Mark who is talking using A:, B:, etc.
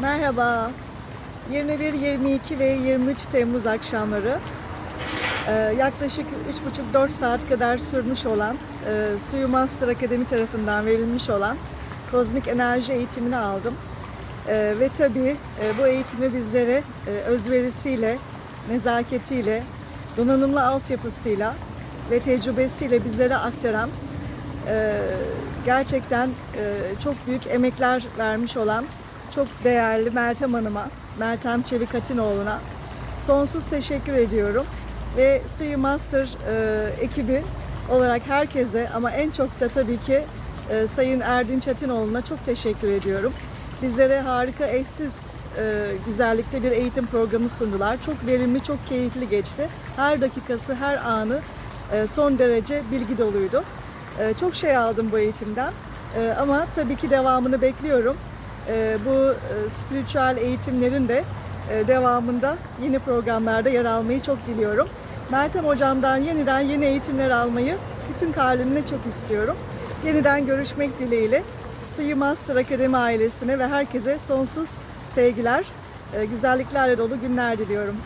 A: Merhaba. 21, 22 ve 23 Temmuz akşamları e, yaklaşık 3,5-4 saat kadar sürmüş olan e, Suyu Master Akademi tarafından verilmiş olan kozmik enerji eğitimini aldım. E, ve tabii bu eğitimi bizlere özverisiyle, nezaketiyle, donanımlı altyapısıyla ve tecrübesiyle bizlere aktaran gerçekten çok büyük emekler vermiş olan çok değerli Meltem Hanım'a, Meltem Çevik Atinoğlu'na sonsuz teşekkür ediyorum. Ve Suyu Master e, ekibi olarak herkese ama en çok da tabii ki e, Sayın Erdinç Atinoğlu'na çok teşekkür ediyorum. Bizlere harika, eşsiz e, güzellikte bir eğitim programı sundular. Çok verimli, çok keyifli geçti. Her dakikası, her anı e, son derece bilgi doluydu. E, Çok şey aldım bu eğitimden E, ama tabii ki devamını bekliyorum. E, Bu e, spiritüel eğitimlerin de e, devamında yeni programlarda yer almayı çok diliyorum. Meltem Hocam'dan yeniden yeni eğitimler almayı bütün kalbimle çok istiyorum. Yeniden görüşmek dileğiyle Suyu Master Akademi ailesine ve herkese sonsuz sevgiler, e, güzelliklerle dolu günler diliyorum.